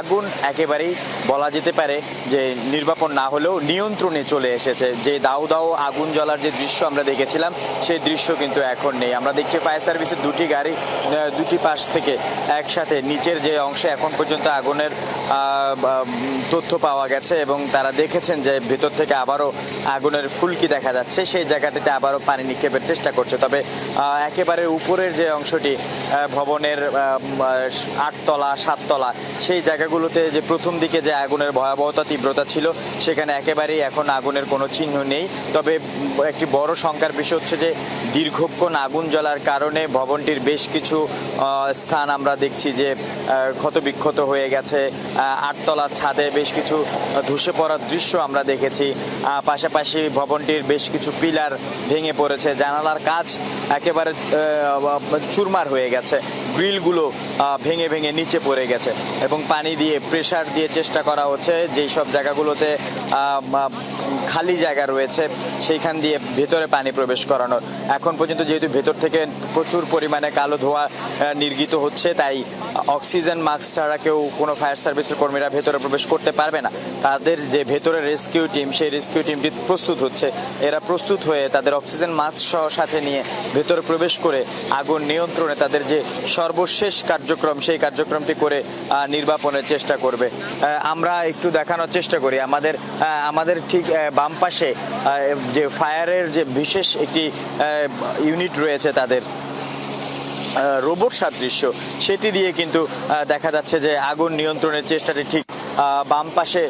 আগুন একেবারেই বলা যেতে পারে যে নির্বাপন না হলেও নিয়ন্ত্রণে চলে এসেছে। যে দাউ দাউ আগুন জ্বলার যে দৃশ্য আমরা দেখেছিলাম, সেই দৃশ্য কিন্তু এখন নেই। আমরা দেখছি ফায়ার সার্ভিসের দুটি গাড়ি দুটি পাশ থেকে একসাথে নিচের যে অংশে এখন পর্যন্ত আগুনের তথ্য পাওয়া গেছে এবং তারা দেখেছেন যে ভেতর থেকে আবারও আগুনের ফুলকি দেখা যাচ্ছে। সেই জায়গাটিতে আবারও পানি নিক্ষেপের চেষ্টা করছে। তবে একেবারে উপরের যে অংশটি ভবনের আটতলা, সাততলা, সেই জায়গাগুলোতে যে প্রথম দিকে যে আগুনের ভয়াবহতা, তীব্রতা ছিল, সেখানে একেবারেই এখন আগুনের কোনো চিহ্ন নেই। তবে একটি বড় শঙ্কার বিষয় হচ্ছে যে, দীর্ঘক্ষণ আগুন জ্বলার কারণে ভবনটির বেশ কিছু স্থান আমরা দেখছি যে ক্ষতবিক্ষত হয়ে গেছে। আটতলার ছাদে বেশ কিছু ধসে পড়ার দৃশ্য আমরা দেখেছি। পাশাপাশি ভবনটির বেশ কিছু পিলার ভেঙে পড়েছে। জানালার কাজ একেবারে চুরমার হয়ে গেছে। গ্রিলগুলো ভেঙে ভেঙে নিচে পড়ে গেছে। এবং পানি দিয়ে প্রেশার দিয়ে চেষ্টা করা হচ্ছে যেই সব জায়গাগুলোতে খালি জায়গা রয়েছে সেইখান দিয়ে ভেতরে পানি প্রবেশ করানোর। এখন পর্যন্ত যেহেতু ভেতর থেকে প্রচুর পরিমাণে কালো ধোঁয়া নির্গিত হচ্ছে, তাই অক্সিজেন মাস্ক ছাড়া কেউ কোনো ফায়ার সার্ভিসের কর্মীরা ভেতরে প্রবেশ করতে পারবে না। তাদের যে ভেতরে রেস্কিউ টিম, সেই রেস্কিউ টিমটি প্রস্তুত হচ্ছে। এরা প্রস্তুত হয়ে তাদের অক্সিজেন মাস্ক সহ সাথে নিয়ে ভেতরে প্রবেশ করে আগুন নিয়ন্ত্রণে তাদের যে সর্বশেষ কার্যক্রম, সেই কার্যক্রমটি করে নির্বাপনের চেষ্টা করবে। আমরা একটু দেখানোর চেষ্টা করি। আমাদের আমাদের ঠিক বাম পাশে যে ফায়ারের যে বিশেষ একটি ইউনিট রয়েছে তাদের রোবট সাদৃশ্য, সেটি দিয়ে কিন্তু দেখা যাচ্ছে যে আগুন নিয়ন্ত্রণের চেষ্টাটি ঠিক বাম পাশে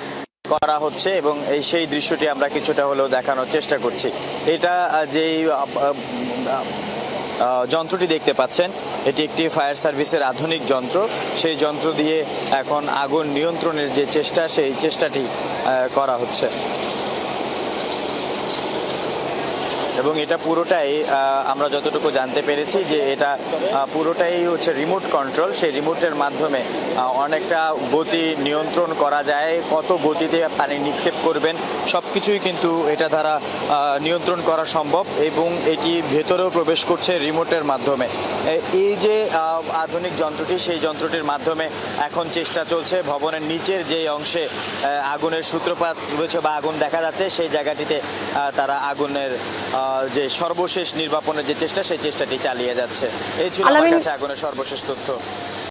করা হচ্ছে এবং এই সেই দৃশ্যটি আমরা কিছুটা হলেও দেখানোর চেষ্টা করছি। এটা যেই যন্ত্রটি দেখতে পাচ্ছেন, এটি একটি ফায়ার সার্ভিসের আধুনিক যন্ত্র। সেই যন্ত্র দিয়ে এখন আগুন নিয়ন্ত্রণের যে চেষ্টা, সেই চেষ্টাটি করা হচ্ছে। এবং এটা পুরোটাই আমরা যতটুকু জানতে পেরেছি যে এটা পুরোটাই হচ্ছে রিমোট কন্ট্রোল সেই রিমোটের মাধ্যমে অনেকটা গতি নিয়ন্ত্রণ করা যায়, কত গতিতে পানি নিক্ষেপ করবেন সব কিছুই কিন্তু এটা দ্বারা নিয়ন্ত্রণ করা সম্ভব এবং এটি ভেতরেও প্রবেশ করছে রিমোটের মাধ্যমে। এই যে আধুনিক যন্ত্রটি, সেই যন্ত্রটির মাধ্যমে এখন চেষ্টা চলছে ভবনের নিচের যে অংশে আগুনের সূত্রপাত রয়েছে বা আগুন দেখা যাচ্ছে, সেই জায়গাটিতে তারা আগুনের যে সর্বশেষ নির্বাপনের যে চেষ্টা সেই চেষ্টাটি চালিয়ে যাচ্ছে। এই ছিল আমার কাছে আগুনের সর্বশেষ তথ্য।